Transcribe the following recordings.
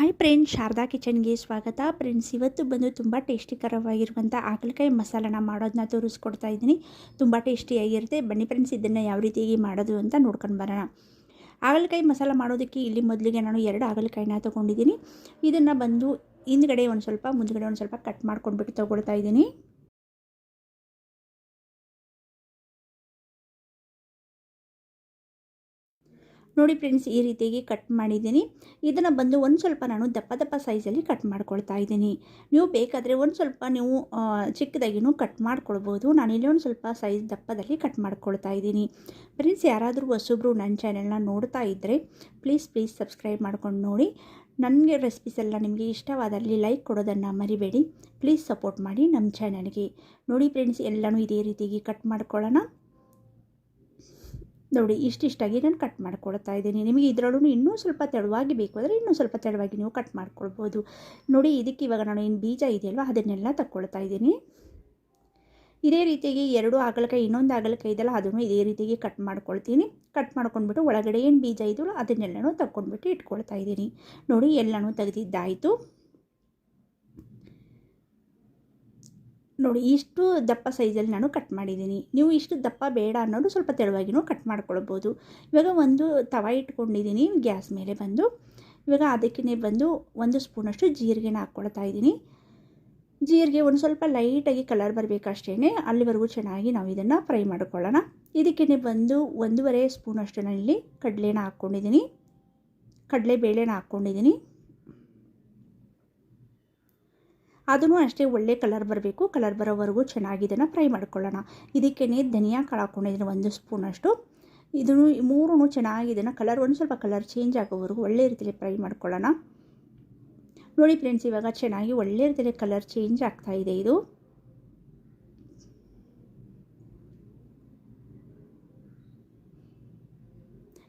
Hi friends Sharada ಕಿಚನ್ಗೆ ಸ್ವಾಗತ. Friends, ಇವತ್ತು ಬಂದು ತುಂಬ ಟೇಸ್ಟಿಕರವಾಗಿರುವಂಥ ಹಾಗಲಕಾಯಿ ಮಸಾಲನ ಮಾಡೋದನ್ನ ತೋರಿಸ್ಕೊಡ್ತಾ ಇದ್ದೀನಿ. ತುಂಬ ಟೇಸ್ಟಿಯಾಗಿರುತ್ತೆ ಬನ್ನಿ ಫ್ರೆಂಡ್ಸ್, ಇದನ್ನು ಯಾವ ರೀತಿಯಾಗಿ ಮಾಡೋದು ಅಂತ ನೋಡ್ಕೊಂಡು ಬರೋಣ. ಹಾಗಲಕಾಯಿ ಮಸಾಲ ಮಾಡೋದಕ್ಕೆ ಇಲ್ಲಿ ಮೊದಲಿಗೆ ನಾನು ಎರಡು ಹಾಗಲಕಾಯಿನ ತೊಗೊಂಡಿದ್ದೀನಿ. ಇದನ್ನು ಬಂದು ಹಿಂದ್ಗಡೆ ಒಂದು ಸ್ವಲ್ಪ, ಮುಂದ್ಗಡೆ ಒಂದು ಸ್ವಲ್ಪ ಕಟ್ ಮಾಡ್ಕೊಂಡ್ಬಿಟ್ಟು ತೊಗೊಳ್ತಾ ಇದ್ದೀನಿ. ನೋಡಿ ಫ್ರೆಂಡ್ಸ್, ಈ ರೀತಿಯಾಗಿ ಕಟ್ ಮಾಡಿದ್ದೀನಿ. ಇದನ್ನು ಬಂದು ಒಂದು ಸ್ವಲ್ಪ ನಾನು ದಪ್ಪ ದಪ್ಪ ಸೈಜಲ್ಲಿ ಕಟ್ ಮಾಡ್ಕೊಳ್ತಾ ಇದ್ದೀನಿ. ನೀವು ಬೇಕಾದರೆ ಒಂದು ಸ್ವಲ್ಪ ನೀವು ಚಿಕ್ಕದಾಗಿನೂ ಕಟ್ ಮಾಡ್ಕೊಳ್ಬೋದು. ನಾನಿಲ್ಲಿ ಒಂದು ಸ್ವಲ್ಪ ಸೈಜ್ ದಪ್ಪದಲ್ಲಿ ಕಟ್ ಮಾಡ್ಕೊಳ್ತಾ ಇದ್ದೀನಿ. ಫ್ರೆಂಡ್ಸ್, ಯಾರಾದರೂ ಹೊಸಬ್ರು ನನ್ನ ಚಾನೆಲ್ನ ನೋಡ್ತಾ ಇದ್ದರೆ ಪ್ಲೀಸ್ ಪ್ಲೀಸ್ ಸಬ್ಸ್ಕ್ರೈಬ್ ಮಾಡ್ಕೊಂಡು ನೋಡಿ. ನನಗೆ ರೆಸಿಪೀಸ್ ಎಲ್ಲ ನಿಮಗೆ ಇಷ್ಟವಾದಲ್ಲಿ ಲೈಕ್ ಕೊಡೋದನ್ನು ಮರಿಬೇಡಿ. ಪ್ಲೀಸ್ ಸಪೋರ್ಟ್ ಮಾಡಿ ನಮ್ಮ ಚಾನಲ್ಗೆ ನೋಡಿ ಫ್ರೆಂಡ್ಸ್, ಎಲ್ಲನೂ ಇದೇ ರೀತಿಯಾಗಿ ಕಟ್ ಮಾಡ್ಕೊಳ್ಳೋಣ. ನೋಡಿ, ಇಷ್ಟಿಷ್ಟಾಗಿ ನಾನು ಕಟ್ ಮಾಡ್ಕೊಳ್ತಾ ಇದ್ದೀನಿ. ನಿಮಗೆ ಇದರಲ್ಲೂ ಇನ್ನೂ ಸ್ವಲ್ಪ ತೆಳುವಾಗಿ ಬೇಕು ಅಂದರೆ ಇನ್ನೂ ಸ್ವಲ್ಪ ತೆಳುವಾಗಿ ನೀವು ಕಟ್ ಮಾಡ್ಕೊಳ್ಬೋದು. ನೋಡಿ, ಇದಕ್ಕೆ ಇವಾಗ ನಾನು ಏನು ಬೀಜ ಇದೆಯಲ್ವ, ಅದನ್ನೆಲ್ಲ ತಗೊಳ್ತಾ ಇದ್ದೀನಿ. ಇದೇ ರೀತಿಯಾಗಿ ಎರಡು ಆಗಲಕಾಯಿ ಇನ್ನೊಂದು ಆಗಲಕಾಯಿ ಇದೆಯಲ್ಲ, ಅದನ್ನು ಇದೇ ರೀತಿಯಾಗಿ ಕಟ್ ಮಾಡ್ಕೊಳ್ತೀನಿ. ಕಟ್ ಮಾಡ್ಕೊಂಡ್ಬಿಟ್ಟು ಒಳಗಡೆ ಏನು ಬೀಜ ಇದೆಯಲ್ಲ ಅದನ್ನೆಲ್ಲನೂ ತಗೊಂಡ್ಬಿಟ್ಟು ಇಟ್ಕೊಳ್ತಾ ಇದ್ದೀನಿ. ನೋಡಿ, ಎಲ್ಲನೂ ತೆಗೆದಿದ್ದಾಯಿತು. ನೋಡಿ, ಇಷ್ಟು ದಪ್ಪ ಸೈಜಲ್ಲಿ ನಾನು ಕಟ್ ಮಾಡಿದ್ದೀನಿ. ನೀವು ಇಷ್ಟು ದಪ್ಪ ಬೇಡ ಅನ್ನೋದು ಸ್ವಲ್ಪ ತೆಳುವಾಗಿನೂ ಕಟ್ ಮಾಡ್ಕೊಳ್ಬೋದು. ಇವಾಗ ಒಂದು ತವ ಇಟ್ಕೊಂಡಿದ್ದೀನಿ, ಗ್ಯಾಸ್ ಮೇಲೆ ಬಂದು. ಇವಾಗ ಅದಕ್ಕೇ ಬಂದು ಒಂದು ಸ್ಪೂನಷ್ಟು ಜೀರಿಗೆನ ಹಾಕ್ಕೊಳ್ತಾ ಇದ್ದೀನಿ. ಜೀರಿಗೆ ಒಂದು ಸ್ವಲ್ಪ ಲೈಟಾಗಿ ಕಲರ್ ಬರಬೇಕಷ್ಟೇ ಅಲ್ಲಿವರೆಗೂ ಚೆನ್ನಾಗಿ ನಾವು ಇದನ್ನು ಫ್ರೈ ಮಾಡ್ಕೊಳ್ಳೋಣ. ಇದಕ್ಕೇ ಬಂದು ಒಂದೂವರೆ ಸ್ಪೂನಷ್ಟು ನಾನಿಲ್ಲಿ ಕಡಲೆನ ಹಾಕ್ಕೊಂಡಿದ್ದೀನಿ. ಕಡಲೆ ಬೇಳೆನ ಹಾಕ್ಕೊಂಡಿದ್ದೀನಿ. ಅದನ್ನು ಅಷ್ಟೇ ಒಳ್ಳೆ ಕಲರ್ ಬರಬೇಕು. ಕಲರ್ ಬರೋವರೆಗೂ ಚೆನ್ನಾಗಿ ಇದನ್ನು ಫ್ರೈ ಮಾಡ್ಕೊಳ್ಳೋಣ. ಇದಕ್ಕೇ ಧನಿಯಾ ಕಾಳು ಹಾಕ್ಕೊಂಡಿದ್ದೀನಿ ಒಂದು ಸ್ಪೂನಷ್ಟು ಇದನ್ನು ಮೂರೂ ಚೆನ್ನಾಗಿ ಇದನ್ನು ಕಲರ್ ಒಂದು ಸ್ವಲ್ಪ ಕಲರ್ ಚೇಂಜ್ ಆಗೋವರೆಗೂ ಒಳ್ಳೆ ರೀತಿಯಲ್ಲಿ ಫ್ರೈ ಮಾಡ್ಕೊಳ್ಳೋಣ. ನೋಡಿ ಫ್ರೆಂಡ್ಸ್ ಇವಾಗ ಚೆನ್ನಾಗಿ ಒಳ್ಳೆ ರೀತಿಯಲ್ಲಿ ಕಲರ್ ಚೇಂಜ್ ಆಗ್ತಾ ಇದೆ.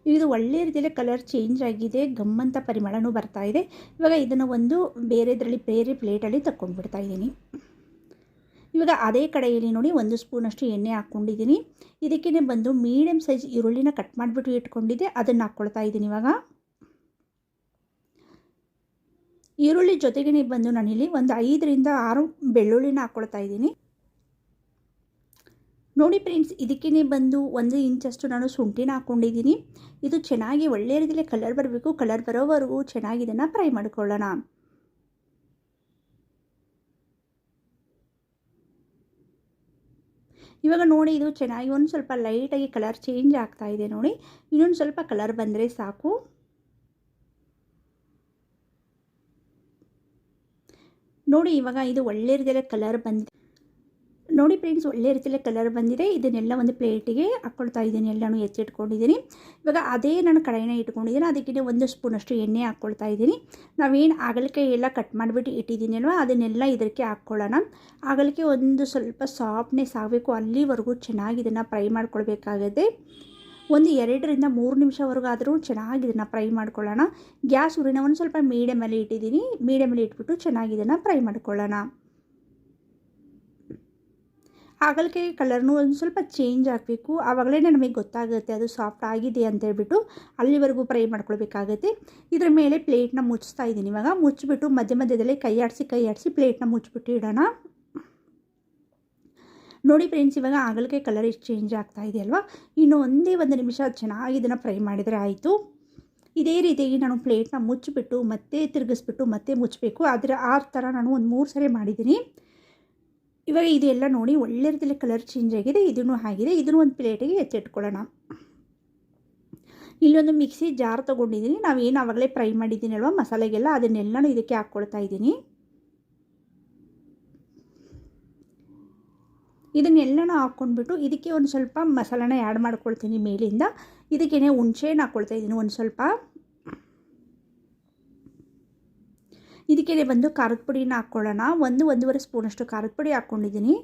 ಇದು ಒಳ್ಳೆಯ ಒಳ್ಳೆ ರೀತಿಯಲ್ಲಿ ಕಲರ್ ಚೇಂಜ್ ಆಗಿದೆ, ಗಮ್ಮಂತ ಪರಿಮಳನೂ ಬರ್ತಾ ಇದೆ. ಇವಾಗ ಇದನ್ನು ಒಂದು ಬೇರೆದರಲ್ಲಿ ಬೇರೆ ಪ್ಲೇಟಲ್ಲಿ ತಗೊಂಡ್ಬಿಡ್ತಾ ಇದ್ದೀನಿ. ಇವಾಗ ಅದೇ ಕಡೆಯಲ್ಲಿ ನೋಡಿ ಒಂದು ಸ್ಪೂನಷ್ಟು ಎಣ್ಣೆ ಹಾಕ್ಕೊಂಡಿದ್ದೀನಿ. ಇದಕ್ಕೇ ಬಂದು ಮೀಡಿಯಮ್ ಸೈಜ್ ಈರುಳ್ಳಿನ ಕಟ್ ಮಾಡಿಬಿಟ್ಟು ಇಟ್ಕೊಂಡಿದ್ದೆ, ಅದನ್ನು ಹಾಕ್ಕೊಳ್ತಾ ಇದ್ದೀನಿ ಇವಾಗ. ಈರುಳ್ಳಿ ಜೊತೆಗೇ ಬಂದು ನಾನಿಲ್ಲಿ ಒಂದು ಐದರಿಂದ ಆರು ಬೆಳ್ಳುಳ್ಳಿನ ಹಾಕ್ಕೊಳ್ತಾ ಇದ್ದೀನಿ. ನೋಡಿ ಫ್ರೆಂಡ್ಸ್ ಇದಕ್ಕೇ ಬಂದು ಒಂದು ಇಂಚಷ್ಟು ನಾನು ಶುಂಠಿನ ಹಾಕ್ಕೊಂಡಿದ್ದೀನಿ. ಇದು ಚೆನ್ನಾಗಿ ಒಳ್ಳೆಯ ರೀತಿಯಲ್ಲಿ ಕಲರ್ ಬರಬೇಕು ಕಲರ್ ಬರೋವರೆಗೂ ಚೆನ್ನಾಗಿ ಇದನ್ನು ಫ್ರೈ ಮಾಡ್ಕೊಳ್ಳೋಣ. ಇವಾಗ ನೋಡಿ, ಇದು ಚೆನ್ನಾಗಿ ಒಂದು ಸ್ವಲ್ಪ ಲೈಟಾಗಿ ಕಲರ್ ಚೇಂಜ್ ಆಗ್ತಾ ಇದೆ ನೋಡಿ. ಇನ್ನೊಂದು ಸ್ವಲ್ಪ ಕಲರ್ ಬಂದರೆ ಸಾಕು. ನೋಡಿ, ಇವಾಗ ಇದು ಒಳ್ಳೆ ರೀತಿಯಲ್ಲಿ ಕಲರ್ ಬಂದಿದೆ. ಫ್ರೆಂಡ್ಸ್ ಒಳ್ಳೆ ರೀತಿಯಲ್ಲಿ ಕಲರ್ ಬಂದಿದೆ. ಇದನ್ನೆಲ್ಲ ಒಂದು ಪ್ಲೇಟಿಗೆ ಹಾಕ್ಕೊಳ್ತಾ ಇದ್ದೀನಿ. ಎಲ್ಲನೂ ಎತ್ತಿಟ್ಕೊಂಡಿದ್ದೀನಿ. ಇವಾಗ ಅದೇ ನಾನು ಕಡಾಯಿನ ಇಟ್ಕೊಂಡಿದ್ದೀನಿ. ಅದಕ್ಕೆ ಒಂದು ಸ್ಪೂನಷ್ಟು ಎಣ್ಣೆ ಹಾಕ್ಕೊಳ್ತಾ ಇದ್ದೀನಿ. ನಾವೇನು ಆಗಲಿಕ್ಕೆ ಎಲ್ಲ ಕಟ್ ಮಾಡಿಬಿಟ್ಟು ಇಟ್ಟಿದ್ದೀನಿ ಅಲ್ವಾ? ಅದನ್ನೆಲ್ಲ ಇದಕ್ಕೆ ಹಾಕ್ಕೊಳ್ಳೋಣ ಆಗಲಿಕೆ ಒಂದು ಸ್ವಲ್ಪ ಸಾಫ್ಟ್ನೆಸ್ ಆಗಬೇಕು. ಅಲ್ಲಿವರೆಗೂ ಚೆನ್ನಾಗಿ ಇದನ್ನು ಫ್ರೈ ಮಾಡ್ಕೊಳ್ಬೇಕಾಗುತ್ತೆ. ಒಂದು ಎರಡರಿಂದ ಮೂರು ನಿಮಿಷವರೆಗಾದರೂ ಚೆನ್ನಾಗಿ ಇದನ್ನು ಫ್ರೈ ಮಾಡ್ಕೊಳ್ಳೋಣ. ಗ್ಯಾಸ್ ಉರಿನ ಒಂದು ಸ್ವಲ್ಪ ಮೀಡಿಯಮಲ್ಲಿ ಇಟ್ಟಿದ್ದೀನಿ. ಮೀಡಿಯಮಲ್ಲಿ ಇಟ್ಬಿಟ್ಟು ಚೆನ್ನಾಗಿ ಇದನ್ನು ಫ್ರೈ ಮಾಡ್ಕೊಳ್ಳೋಣ. ಹಾಗಲಕಾಯಿ ಕಲರ್ನು ಒಂದು ಸ್ವಲ್ಪ ಚೇಂಜ್ ಆಗಬೇಕು. ಆವಾಗಲೇ ನಮಗೆ ಗೊತ್ತಾಗುತ್ತೆ ಅದು ಸಾಫ್ಟ್ ಆಗಿದೆ ಅಂತ ಹೇಳ್ಬಿಟ್ಟು ಅಲ್ಲಿವರೆಗೂ ಫ್ರೈ ಮಾಡ್ಕೊಳ್ಬೇಕಾಗುತ್ತೆ. ಇದರ ಮೇಲೆ ಪ್ಲೇಟ್ನ ಮುಚ್ಚಿಸ್ತಾ ಇದ್ದೀನಿ. ಇವಾಗ ಮುಚ್ಚಿಬಿಟ್ಟು ಮಧ್ಯ ಮಧ್ಯದಲ್ಲಿ ಕೈ ಆಡಿಸಿ ಕೈ ಆಡಿಸಿ ಪ್ಲೇಟ್ನ ಮುಚ್ಚಿಬಿಟ್ಟು ಇಡೋಣ. ನೋಡಿ ಫ್ರೆಂಡ್ಸ್ ಇವಾಗ ಹಾಗಲಕಾಯಿ ಕಲರ್ ಇಷ್ಟು ಚೇಂಜ್ ಆಗ್ತಾ ಇದೆ ಅಲ್ವಾ? ಇನ್ನು ಒಂದೇ ಒಂದು ನಿಮಿಷ ಚೆನ್ನಾಗಿ ಇದನ್ನು ಫ್ರೈ ಮಾಡಿದರೆ ಆಯಿತು. ಇದೇ ರೀತಿಯಾಗಿ ನಾನು ಪ್ಲೇಟ್ನ ಮುಚ್ಚಿಬಿಟ್ಟು ಮತ್ತೆ ತಿರುಗಿಸ್ಬಿಟ್ಟು ಮತ್ತೆ ಮುಚ್ಚಬೇಕು ಆದರೆ ಆ ಥರ ನಾನು ಒಂದು ಮೂರು ಸರಿ ಮಾಡಿದ್ದೀನಿ. ಇವಾಗ ಇದೆಲ್ಲ ನೋಡಿ ಒಳ್ಳೆ ರೀತಿಯಲ್ಲಿ ಕಲರ್ ಚೇಂಜ್ ಆಗಿದೆ, ಇದನ್ನು ಆಗಿದೆ ಇದನ್ನು ಒಂದು ಪ್ಲೇಟಿಗೆ ಎತ್ತಿಟ್ಕೊಳ್ಳೋಣ. ಇಲ್ಲೊಂದು ಮಿಕ್ಸಿ ಜಾರ್ ತೊಗೊಂಡಿದ್ದೀನಿ. ನಾವೇನು ಆವಾಗಲೇ ಫ್ರೈ ಮಾಡಿದ್ದೀನಿ ಅಲ್ವಾ ಮಸಾಲೆಗೆಲ್ಲ ಅದನ್ನೆಲ್ಲನೂ ಇದಕ್ಕೆ ಹಾಕ್ಕೊಳ್ತಾ ಇದ್ದೀನಿ. ಇದನ್ನೆಲ್ಲನೂ ಹಾಕ್ಕೊಂಡ್ಬಿಟ್ಟು ಇದಕ್ಕೆ ಒಂದು ಸ್ವಲ್ಪ ಮಸಾಲಾನ ಆ್ಯಡ್ ಮಾಡ್ಕೊಳ್ತೀನಿ ಮೇಲಿಂದ. ಇದಕ್ಕೇನೆ ಹುಣಸೆಹಣ್ಣು ಹಾಕ್ಕೊಳ್ತಾ ಇದ್ದೀನಿ ಒಂದು ಸ್ವಲ್ಪ. ಇದಕ್ಕೆ ಬಂದು ಖಾರದ ಪುಡಿನ ಹಾಕ್ಕೊಳ್ಳೋಣ. ಒಂದು, ಒಂದೂವರೆ ಸ್ಪೂನಷ್ಟು ಖಾರದ ಪುಡಿ ಹಾಕ್ಕೊಂಡಿದ್ದೀನಿ.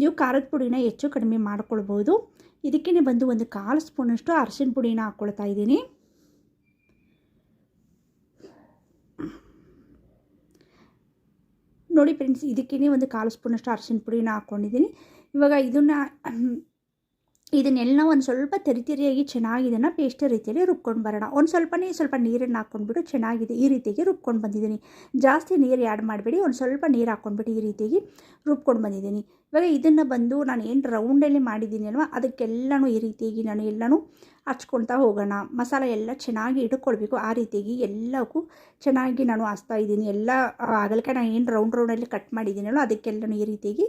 ನೀವು ಖಾರದ ಪುಡಿನ ಹೆಚ್ಚು ಕಡಿಮೆ ಮಾಡ್ಕೊಳ್ಬೋದು. ಇದಕ್ಕೇ ಬಂದು ಒಂದು ಕಾಲು ಸ್ಪೂನಷ್ಟು ಅರಶಿನ ಪುಡಿನ ಹಾಕ್ಕೊಳ್ತಾ ಇದ್ದೀನಿ. ನೋಡಿ ಫ್ರೆಂಡ್ಸ್, ಇದಕ್ಕೇ ಒಂದು ಕಾಲು ಸ್ಪೂನಷ್ಟು ಅರಶಿನ ಪುಡಿನ ಹಾಕ್ಕೊಂಡಿದ್ದೀನಿ. ಇವಾಗ ಇದನ್ನು ಇದನ್ನೆಲ್ಲ ಒಂದು ಸ್ವಲ್ಪ ತೆರಿ ತೆರಿಯಾಗಿ ಇದನ್ನು ಪೇಸ್ಟ್ ರೀತಿಯಲ್ಲಿ ರುಬ್ಕೊಂಡು ಬರೋಣ. ಒಂದು ಸ್ವಲ್ಪನೇ ಸ್ವಲ್ಪ ನೀರನ್ನು ಹಾಕ್ಕೊಂಡ್ಬಿಟ್ಟು ಚೆನ್ನಾಗಿದೆ ಈ ರೀತಿಯಾಗಿ ರುಬ್ಕೊಂಡು ಬಂದಿದ್ದೀನಿ. ಜಾಸ್ತಿ ನೀರು ಆ್ಯಡ್ ಮಾಡಬೇಡಿ, ಒಂದು ಸ್ವಲ್ಪ ನೀರು ಹಾಕ್ಕೊಂಡ್ಬಿಟ್ಟು ಈ ರೀತಿಯಾಗಿ ರುಬ್ಕೊಂಡು ಬಂದಿದ್ದೀನಿ. ಇವಾಗ ಇದನ್ನು ಬಂದು ನಾನು ಏನು ರೌಂಡಲ್ಲಿ ಮಾಡಿದ್ದೀನಿ ಅಲ್ವಾ, ಅದಕ್ಕೆಲ್ಲನೂ ಈ ರೀತಿಯಾಗಿ ನಾನು ಎಲ್ಲನೂ ಹಚ್ಕೊಳ್ತಾ ಹೋಗೋಣ. ಮಸಾಲೆ ಎಲ್ಲ ಚೆನ್ನಾಗಿ ಇಟ್ಕೊಳ್ಬೇಕು, ಆ ರೀತಿಯಾಗಿ ಎಲ್ಲಕ್ಕೂ ಚೆನ್ನಾಗಿ ನಾನು ಹಾಸ್ತಾ ಇದ್ದೀನಿ. ಎಲ್ಲ ಆಗಲಿಕ್ಕೆ ನಾನು ಏನು ರೌಂಡ್ ರೌಂಡಲ್ಲಿ ಕಟ್ ಮಾಡಿದ್ದೀನಲ್ಲ ಅದಕ್ಕೆಲ್ಲನೂ ಈ ರೀತಿಯಾಗಿ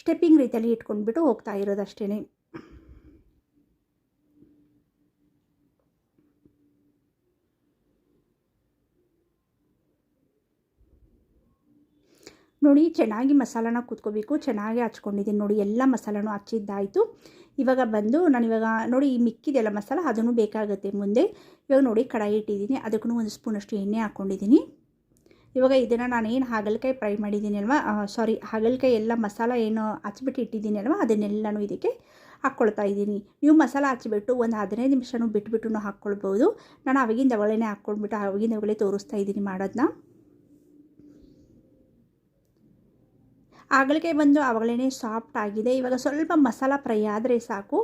ಸ್ಟೆಪ್ಪಿಂಗ್ ರೀತಿಯಲ್ಲಿ ಇಟ್ಕೊಂಡ್ಬಿಟ್ಟು ಹೋಗ್ತಾ ಇರೋದು ಅಷ್ಟೇ ನೋಡಿ, ಚೆನ್ನಾಗಿ ಮಸಾಲಾನ ಕೂತ್ಕೋಬೇಕು ಚೆನ್ನಾಗಿ ಹಚ್ಕೊಂಡಿದ್ದೀನಿ ನೋಡಿ, ಎಲ್ಲ ಮಸಾಲನೂ ಹಚ್ಚಿದ್ದಾಯಿತು. ಇವಾಗ ಬಂದು ನಾನು ಇವಾಗ ನೋಡಿ, ಈ ಮಿಕ್ಕಿದೆಲ್ಲ ಮಸಾಲ ಅದನ್ನು ಬೇಕಾಗುತ್ತೆ ಮುಂದೆ. ಇವಾಗ ನೋಡಿ, ಕಡಾಯಿ ಇಟ್ಟಿದ್ದೀನಿ. ಅದಕ್ಕೂ ಒಂದು ಸ್ಪೂನಷ್ಟು ಎಣ್ಣೆ ಹಾಕ್ಕೊಂಡಿದ್ದೀನಿ ಇವಾಗ ಇದನ್ನು ನಾನು ಏನು ಹಾಗಲಕಾಯಿ ಫ್ರೈ ಮಾಡಿದ್ದೀನಿ ಅಲ್ವಾ? ಸಾರಿ ಹಾಗಲಕಾಯಿ ಎಲ್ಲ ಮಸಾಲ ಏನು ಹಚ್ಬಿಟ್ಟು ಇಟ್ಟಿದ್ದೀನಿ ಅಲ್ವಾ? ಅದನ್ನೆಲ್ಲನೂ ಇದಕ್ಕೆ ಹಾಕ್ಕೊಳ್ತಾ ಇದ್ದೀನಿ. ನೀವು ಮಸಾಲ ಹಚ್ಚಿಬಿಟ್ಟು ಒಂದು ಹದಿನೈದು ನಿಮಿಷನೂ ಬಿಟ್ಬಿಟ್ಟು ಹಾಕ್ಕೊಳ್ಬೋದು. ನಾನು ಅವಾಗಿಂದ ಅವಳೇ ಹಾಕ್ಕೊಂಡ್ಬಿಟ್ಟು ಅವಾಗಿಂದ ಅವಳೇ ತೋರಿಸ್ತಾ ಇದ್ದೀನಿ ಮಾಡೋದನ್ನ. ಆಗಲಿಗೆ ಬಂದು ಆವಾಗಲೇ ಸಾಫ್ಟ್ ಆಗಿದೆ. ಇವಾಗ ಸ್ವಲ್ಪ ಮಸಾಲ ಫ್ರೈ ಆದರೆ ಸಾಕು.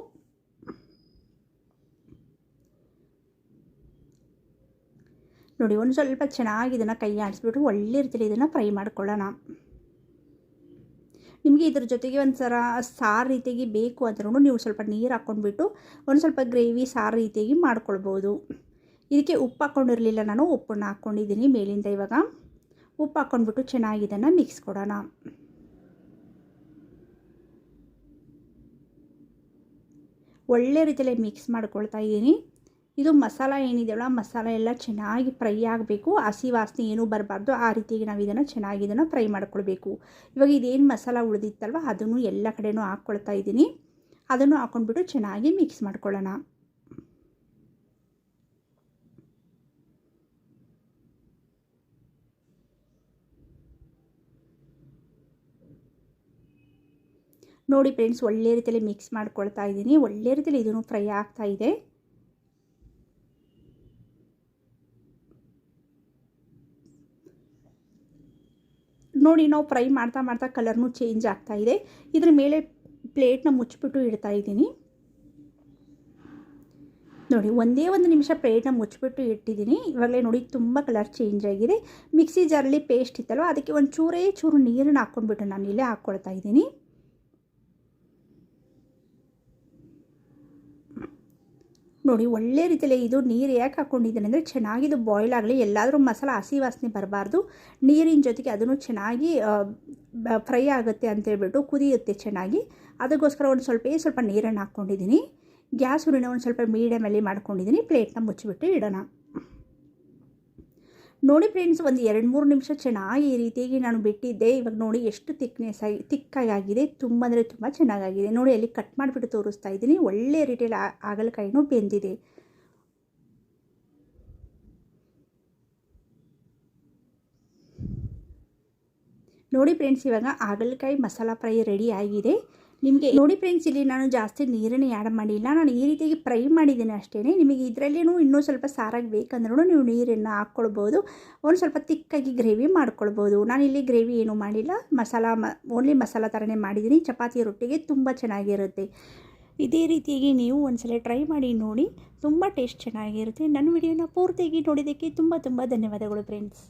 ನೋಡಿ, ಒಂದು ಸ್ವಲ್ಪ ಚೆನ್ನಾಗಿ ಇದನ್ನು ಕೈ ಆಡಿಸ್ಬಿಟ್ಟು ಒಳ್ಳೆ ರೀತಿಯಲ್ಲಿ ಇದನ್ನು ಫ್ರೈ ಮಾಡ್ಕೊಳ್ಳೋಣ. ನಿಮಗೆ ಇದ್ರ ಜೊತೆಗೆ ಒಂದು ಸರ ಸಾರು ರೀತಿಯಾಗಿ ಬೇಕು ಅಂದ್ರೂ ನೀವು ಸ್ವಲ್ಪ ನೀರು ಹಾಕ್ಕೊಂಡ್ಬಿಟ್ಟು ಒಂದು ಸ್ವಲ್ಪ ಗ್ರೇವಿ ಸಾರು ರೀತಿಯಾಗಿ ಮಾಡ್ಕೊಳ್ಬೋದು. ಇದಕ್ಕೆ ಉಪ್ಪು ಹಾಕ್ಕೊಂಡಿರಲಿಲ್ಲ ನಾನು, ಉಪ್ಪನ್ನು ಹಾಕ್ಕೊಂಡಿದ್ದೀನಿ ಮೇಲಿಂದ ಇವಾಗ. ಉಪ್ಪು ಹಾಕ್ಕೊಂಡ್ಬಿಟ್ಟು ಚೆನ್ನಾಗಿ ಇದನ್ನು ಮಿಕ್ಸ್ ಕೊಡೋಣ. ಒಳ್ಳೆ ರೀತಿಯಲ್ಲಿ ಮಿಕ್ಸ್ ಮಾಡ್ಕೊಳ್ತಾ ಇದ್ದೀನಿ. ಇದು ಮಸಾಲ ಏನಿದೆಯಲ್ಲ ಮಸಾಲ ಎಲ್ಲ ಚೆನ್ನಾಗಿ ಫ್ರೈ ಆಗಬೇಕು. ಹಸಿ ವಾಸನೆ ಏನೂ ಬರಬಾರ್ದು. ಆ ರೀತಿಯಾಗಿ ನಾವು ಇದನ್ನು ಚೆನ್ನಾಗಿ ಇದನ್ನು ಫ್ರೈ ಮಾಡ್ಕೊಳ್ಬೇಕು. ಇವಾಗ ಇದೇನು ಮಸಾಲ ಉಳಿದಿತ್ತಲ್ವ, ಅದನ್ನು ಎಲ್ಲ ಕಡೆಯೂ ಹಾಕ್ಕೊಳ್ತಾ ಇದ್ದೀನಿ. ಅದನ್ನು ಹಾಕ್ಕೊಂಡ್ಬಿಟ್ಟು ಚೆನ್ನಾಗಿ ಮಿಕ್ಸ್ ಮಾಡ್ಕೊಳ್ಳೋಣ. ನೋಡಿ ಫ್ರೆಂಡ್ಸ್ ಒಳ್ಳೆ ರೀತಿಯಲ್ಲಿ ಮಿಕ್ಸ್ ಮಾಡ್ಕೊಳ್ತಾ ಇದ್ದೀನಿ. ಒಳ್ಳೆ ರೀತಿಯಲ್ಲಿ ಇದನ್ನು ಫ್ರೈ ಆಗ್ತಾ ಇದೆ. ನೋಡಿ ನಾವು ಫ್ರೈ ಮಾಡ್ತಾ ಮಾಡ್ತಾ ಕಲರ್ನು ಚೇಂಜ್ ಆಗ್ತಾ ಇದೆ. ಇದ್ರ ಮೇಲೆ ಪ್ಲೇಟ್ನ ಮುಚ್ಚಿಬಿಟ್ಟು ಇಡ್ತಾ ಇದ್ದೀನಿ. ನೋಡಿ, ಒಂದೇ ಒಂದು ನಿಮಿಷ ಪ್ಲೇಟ್ನ ಮುಚ್ಚಿಬಿಟ್ಟು ಇಟ್ಟಿದ್ದೀನಿ. ಇವಾಗಲೇ ನೋಡಿ ತುಂಬ ಕಲರ್ ಚೇಂಜ್ ಆಗಿದೆ. ಮಿಕ್ಸಿ ಜಾರಲ್ಲಿ ಪೇಸ್ಟ್ ಇತ್ತಲ್ವ? ಅದಕ್ಕೆ ಒಂದು ಚೂರೇ ಚೂರು ನೀರನ್ನು ಹಾಕ್ಕೊಂಡ್ಬಿಟ್ಟು ನಾನು ಇಲ್ಲೇ ಹಾಕ್ಕೊಳ್ತಾ ಇದ್ದೀನಿ. ನೋಡಿ, ಒಳ್ಳೆ ರೀತಿಯಲ್ಲಿ ಇದು ನೀರು ಯಾಕೆ ಹಾಕ್ಕೊಂಡಿದ್ದೀನಿ ಅಂದರೆ ಚೆನ್ನಾಗಿದು ಬಾಯ್ಲ್ ಆಗಲಿ, ಎಲ್ಲಾದರೂ ಮಸಾಲ, ಹಸಿ ವಾಸನೆ ಬರಬಾರ್ದು. ನೀರಿನ ಜೊತೆಗೆ ಅದನ್ನು ಚೆನ್ನಾಗಿ ಫ್ರೈ ಆಗುತ್ತೆ ಅಂತೇಳ್ಬಿಟ್ಟು ಕುದಿಯುತ್ತೆ ಚೆನ್ನಾಗಿ. ಅದಕ್ಕೋಸ್ಕರ ಒಂದು ಸ್ವಲ್ಪ ಸ್ವಲ್ಪ ನೀರನ್ನು ಹಾಕ್ಕೊಂಡಿದ್ದೀನಿ ಗ್ಯಾಸ್ ಉರಿನ ಒಂದು ಸ್ವಲ್ಪ ಮೀಡಿಯಮಲ್ಲಿ ಮಾಡ್ಕೊಂಡಿದ್ದೀನಿ. ಪ್ಲೇಟ್ನ ಮುಚ್ಚಿಬಿಟ್ಟು ಇಡೋಣ. ನೋಡಿ ಫ್ರೆಂಡ್ಸ್ ಒಂದು ಎರಡು ಮೂರು ನಿಮಿಷ ಚೆನ್ನಾಗಿ ಈ ರೀತಿಯಾಗಿ ನಾನು ಬಿಟ್ಟಿದ್ದೆ. ಇವಾಗ ನೋಡಿ ಎಷ್ಟು ತಿಕ್ನೆಸ್ ಆಗಿ ತಿಕ್ಕಾಗಿದೆ ತುಂಬ ಅಂದರೆ ತುಂಬ ಚೆನ್ನಾಗಾಗಿದೆ. ನೋಡಿ ಅಲ್ಲಿ ಕಟ್ ಮಾಡಿಬಿಟ್ಟು ತೋರಿಸ್ತಾ ಇದ್ದೀನಿ. ಒಳ್ಳೆ ರೀತಿಯಲ್ಲಿ ಆಗಲಕಾಯಿನೂ ಬೆಂದಿದೆ. ನೋಡಿ ಫ್ರೆಂಡ್ಸ್ ಇವಾಗ ಹಾಗಲಕಾಯಿ ಮಸಾಲ ಫ್ರೈ ರೆಡಿ ಆಗಿದೆ. ನಿಮಗೆ ನೋಡಿ ಫ್ರೆಂಡ್ಸ್ ಇಲ್ಲಿ ನಾನು ಜಾಸ್ತಿ ನೀರನ್ನು ಆ್ಯಡ್ ಮಾಡಿಲ್ಲ. ನಾನು ಈ ರೀತಿಯಾಗಿ ಫ್ರೈ ಮಾಡಿದ್ದೀನಿ ಅಷ್ಟೇ ನಿಮಗೆ ಇದರಲ್ಲೇನೂ ಇನ್ನೂ ಸ್ವಲ್ಪ ಸಾರಾಗಿ ಬೇಕಂದ್ರೂ ನೀವು ನೀರನ್ನು ಹಾಕ್ಕೊಳ್ಬೋದು. ಒಂದು ಸ್ವಲ್ಪ ತಿಕ್ಕಾಗಿ ಗ್ರೇವಿ ಮಾಡ್ಕೊಳ್ಬೋದು. ನಾನು ಇಲ್ಲಿ ಗ್ರೇವಿ ಏನೂ ಮಾಡಿಲ್ಲ. ಮಸಾಲ ಓನ್ಲಿ ಮಸಾಲ ಥರನೇ ಮಾಡಿದ್ದೀನಿ. ಚಪಾತಿ ರೊಟ್ಟಿಗೆ ತುಂಬ ಚೆನ್ನಾಗಿರುತ್ತೆ. ಇದೇ ರೀತಿಯಾಗಿ ನೀವು ಒಂದ್ಸಲ ಟ್ರೈ ಮಾಡಿ ನೋಡಿ, ತುಂಬ ಟೇಸ್ಟ್ ಚೆನ್ನಾಗಿರುತ್ತೆ. ನನ್ನ ವಿಡಿಯೋನ ಪೂರ್ತಿಯಾಗಿ ನೋಡಿದ್ದಕ್ಕೆ ತುಂಬ ತುಂಬ ಧನ್ಯವಾದಗಳು ಫ್ರೆಂಡ್ಸ್